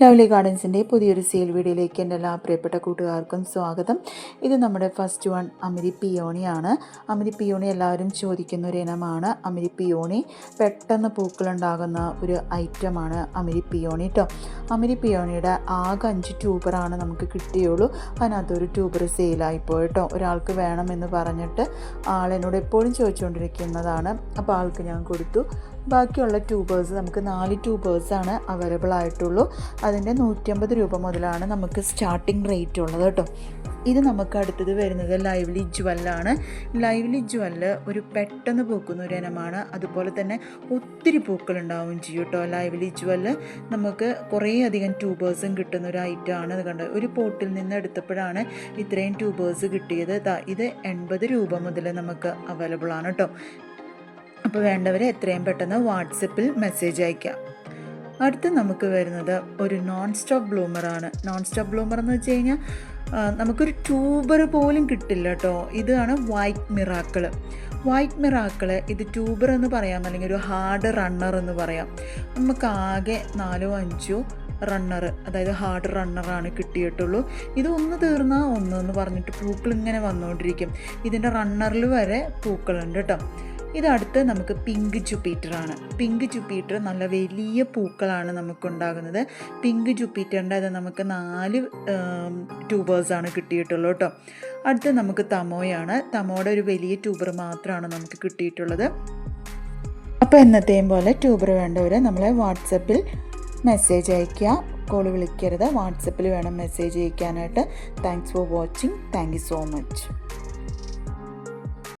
Lovely ഗാർഡൻസിന്റെ പുതിയൊരു sale വീഡിയോയിലേക്ക് എന്റെ എല്ലാ പ്രിയപ്പെട്ട കൂട്ടുകാർക്കും സ്വാഗതം. ഇത് നമ്മുടെ ഫസ്റ്റ് വൺ അമിരി പിയോണിയാണ്. അമിരി പിയോണി എല്ലാവരും ചോദിക്കുന്ന ഒരു ഇനമാണ്. അമിരി പിയോണി പെട്ടെന്ന് പൂക്കളുണ്ടാകുന്ന ഒരു ഐറ്റമാണ് അമിരി പിയോണി കേട്ടോ അമിരി പിയോണിയുടെ ആകെ അഞ്ച് ട്യൂബറാണ് നമുക്ക് കിട്ടിയുള്ളൂ. അതിനകത്തൊരു ട്യൂബർ സെയിലായിപ്പോയി കേട്ടോ ഒരാൾക്ക് വേണമെന്ന് പറഞ്ഞിട്ട് ആളെന്നോട് എപ്പോഴും ചോദിച്ചുകൊണ്ടിരിക്കുന്നതാണ്. അപ്പോൾ ആൾക്ക് ഞാൻ കൊടുത്തു. ബാക്കിയുള്ള ട്യൂബേഴ്സ് നമുക്ക് നാല് ട്യൂബേഴ്സാണ് അവൈലബിൾ ആയിട്ടുള്ളൂ. അതിന്റെ നൂറ്റമ്പത് രൂപ മുതലാണ് നമുക്ക് സ്റ്റാർട്ടിംഗ് റേറ്റ് ഉള്ളത് കേട്ടോ. ഇത് നമുക്ക് അടുത്തത് വരുന്നത് ലൈവ്ലി ജ്വല്ലാണ്. ലൈവ്ലി ജ്വല്ല് ഒരു പെട്ടെന്ന് പൂക്കുന്ന ഒരു ഇനമാണ്. അതുപോലെ തന്നെ ഒത്തിരി പൂക്കളുണ്ടാവുകയും ചെയ്യും കേട്ടോ ലൈവ്ലി ജ്വല്ല്. നമുക്ക് കുറേ അധികം ട്യൂബേഴ്സും കിട്ടുന്ന ഒരു ഐറ്റമാണ് അത് കണ്ടത്. ഒരു പോട്ടിൽ നിന്ന് എടുത്തപ്പോഴാണ് ഇത്രയും ട്യൂബേഴ്സ് കിട്ടിയത്. ഇത് എൺപത് രൂപ മുതൽ നമുക്ക് അവൈലബിൾ ആണ് കേട്ടോ അപ്പോൾ വേണ്ടവർ എത്രയും പെട്ടെന്ന് വാട്സപ്പിൽ മെസ്സേജ് അയക്കാം അടുത്ത് നമുക്ക് വരുന്നത് ഒരു നോൺ സ്റ്റോപ്പ് ബ്ലൂമറാണ് നോൺ സ്റ്റോപ്പ് ബ്ലൂമർ എന്ന് വെച്ച് കഴിഞ്ഞാൽ നമുക്കൊരു ട്യൂബർ പോലും കിട്ടില്ല കേട്ടോ ഇതാണ് വൈറ്റ് മിറാക്കിൾ വൈറ്റ് മിറാക്കിൾ ഇത് ട്യൂബർ എന്ന് പറയാം. അല്ലെങ്കിൽ ഒരു ഹാർഡ് റണ്ണർ എന്ന് പറയാം. നമുക്ക് ആകെ നാലോ അഞ്ചോ റണ്ണർ അതായത് ഹാർഡ് റണ്ണറാണ് കിട്ടിയിട്ടുള്ളൂ. ഇത് ഒന്ന് തീർന്നാൽ ഒന്ന് എന്ന് പറഞ്ഞിട്ട് പൂക്കൾ ഇങ്ങനെ വന്നുകൊണ്ടിരിക്കും ഇതിന്റെ റണ്ണറിൽ വരെ പൂക്കളുണ്ട് കേട്ടോ ഇതടുത്ത് നമുക്ക് പിങ്ക് ജുപ്പീറ്ററാണ് പിങ്ക് ജുപ്പീറ്റർ നല്ല വലിയ പൂക്കളാണ് നമുക്കുണ്ടാകുന്നത്. പിങ്ക് ജുപ്പീറ്ററിന്റെ അത് നമുക്ക് നാല് ട്യൂബേഴ്സാണ് കിട്ടിയിട്ടുള്ളൂ കേട്ടോ അടുത്ത് നമുക്ക് തമോയാണ്. തമോയുടെ ഒരു വലിയ ട്യൂബർ മാത്രമാണ് നമുക്ക് കിട്ടിയിട്ടുള്ളത്. അപ്പോൾ എന്നത്തെയും പോലെ ട്യൂബർ വേണ്ടവരെ നമ്മളെ വാട്സപ്പിൽ മെസ്സേജ് അയയ്ക്കുക. കോൾ വിളിക്കരുത്. വാട്സപ്പിൽ വേണം message അയക്കാനായിട്ട് thanks for watching thank so much